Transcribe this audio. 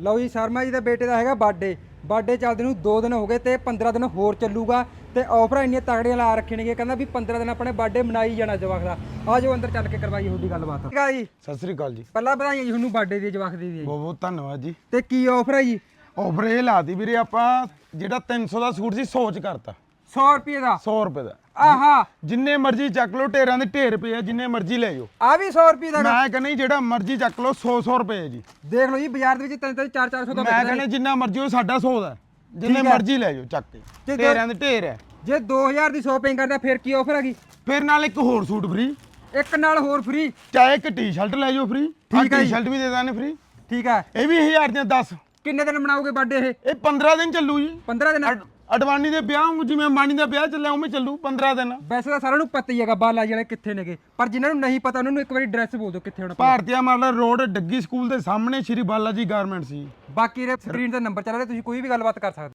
ਲਓ ਜੀ ਸ਼ਰਮਾ ਜੀ ਦੇ ਬੇਟੇ ਦਾ ਹੈਗਾ ਬਰਥਡੇ ਬਰਥਡੇ ਚੱਲਦੇ ਨੂੰ 2 ਦਿਨ ਹੋ ਗਏ ਤੇ 15 ਦਿਨ ਹੋਰ ਚੱਲੂਗਾ ਤੇ ਆਫਰਾਂ ਇੰਨੀਆਂ ਤਗੜੀਆਂ ਲਾ ਰੱਖੇ ਨੇਗੇ ਕਹਿੰਦਾ ਵੀ 15 ਦਿਨ ਆਪਣੇ ਬਰਥਡੇ ਮਨਾਈ ਜਾਣਾ ਜਵਾਕ ਦਾ। ਆ ਜਾਓ ਅੰਦਰ ਚੱਲ ਕੇ ਕਰਵਾਈ ਉਹਦੀ ਗੱਲਬਾਤ। ਠੀਕ ਆ ਜੀ? ਸਤਿ ਸ੍ਰੀ ਅਕਾਲ ਜੀ। ਪਹਿਲਾਂ ਵਧਾਈਆਂ ਜੀ ਤੁਹਾਨੂੰ ਬਰਥਡੇ ਦੀ ਜਵਾਕ ਦੀ ਜੀ ਬਹੁਤ ਬਹੁਤ ਧੰਨਵਾਦ ਜੀ। ਤੇ ਕੀ ਆਫਰ ਹੈ ਜੀ? ਆਫਰ ਇਹ ਲਾਤੀ ਵੀਰੇ ਆਪਾਂ ਜਿਹੜਾ 300 ਦਾ ਸੂਟ ਸੀ ਸੋਚ ਕਰਤਾ। 100 ਰੁਪਏ ਦਾ? 100 ਰੁਪਏ ਦਾ। ਆਹਾ। ਜਿੰਨੇ ਮਰਜ਼ੀ ਚੱਕ ਲਓ ਢੇਰਾਂ ਦੇ ਢੇਰ ਪਏ ਆ ਜਿੰਨੇ ਮਰਜ਼ੀ ਲੈ ਜਾਓ। ਆ ਵੀ 100 ਰੁਪਏ ਦਾ। ਮੈਂ ਕਹਿੰਦਾ ਜੀ ਜਿਹੜਾ ਮਰਜ਼ੀ ਚੱਕ ਲਓ 100 100 ਰੁਪਏ ਹੈ ਜੀ। ਦੇਖ ਲਓ ਜੀ ਬਾਜ਼ਾਰ ਦੇ ਵਿੱਚ 3 3 4 400 ਦਾ ਮੈਂ ਕਹਿੰਦਾ ਜਿੰਨਾ ਮਰਜ਼ੀ ਉਹ ਸਾਡਾ 100 ਦਾ। ਹੈ। ਜਿੰਨੇ ਹੈ। ਮਰਜ਼ੀ ਲੈ ਜਾਓ ਚੱਕ ਤੇ ਕੇ ਦੋ- ਢੇਰਾਂ ਦੇ ਢੇਰ ਹੈ। ਜੇ 2000 ਦੀ ਸ਼ਾਪਿੰਗ ਕਰਦਾ ਫਿਰ ਕੀ ਆਫਰ ਹੈਗੀ ਫਿਰ ਨਾਲ ਇੱਕ ਹੋਰ ਸੂਟ ਫ੍ਰੀ ਇੱਕ ਨਾਲ ਹੋਰ ਫ੍ਰੀ ਚਾਹੇ ਇੱਕ ਟੀ-ਸ਼ਰਟ ਲੈ ਜਾਓ ਫ੍ਰੀ ਠੀਕ ਹੈ ਜੀ। ਟੀ-ਸ਼ਰਟ ਵੀ ਦੇ ਦਾਂਗੇ ਫ੍ਰੀ ਠੀਕ ਹੈ। ਇਹ ਵੀ 1000 ਦੀਆਂ 10 ਕਿੰਨੇ ਦਿਨ ਮਨਾਓਗੇ ਬਰਥਡੇ ਇਹ? ਇਹ 15 ਦਿਨ ਚੱਲੂ ਜੀ। 15 ਦਿਨ। ਅਡਵਾਨੀ ਦੇ ਵਿਆਹ ਵਾਂਗੂ ਜਿਵੇਂ ਅੰਬਾਨੀ ਦਾ ਵਿਆਹ ਚੱਲਿਆ ਉਵੇਂ ਚੱਲੂ 15 ਦਿਨ। ਵੈਸੇ ਤਾਂ ਸਾਰਿਆਂ ਨੂੰ ਪਤਾ ਹੀ ਹੈਗਾ ਬਾਲਾ ਜਿਹੜੇ ਕਿੱਥੇ ਨੇਗੇ। ਪਰ ਜਿਨ੍ਹਾਂ ਨੂੰ ਨਹੀਂ ਪਤਾ ਉਹਨਾਂ ਨੂੰ ਇੱਕ ਵਾਰੀ ਐਡਰੈਸ ਬੋਲ ਦਿਓ ਕਿੱਥੇ ਹੋਣਾ ਭਾਰਤੀਆ ਮਾਡਲ ਰੋਡ ਡੱਗੀ ਸਕੂਲ ਦੇ ਸਾਹਮਣੇ ਸ਼੍ਰੀ ਬਾਲਾ ਜੀ ਗਾਰਮੈਂਟਸ ਜੀ ਬਾਕੀ ਦੇ ਸਕਰੀਨ ਤੇ ਨੰਬਰ ਚੱਲ ਰਿਹਾ ਤੁਸੀਂ ਕੋਈ ਵੀ ਗੱਲਬਾਤ ਕਰ ਸਕਦੇ ਹੋ।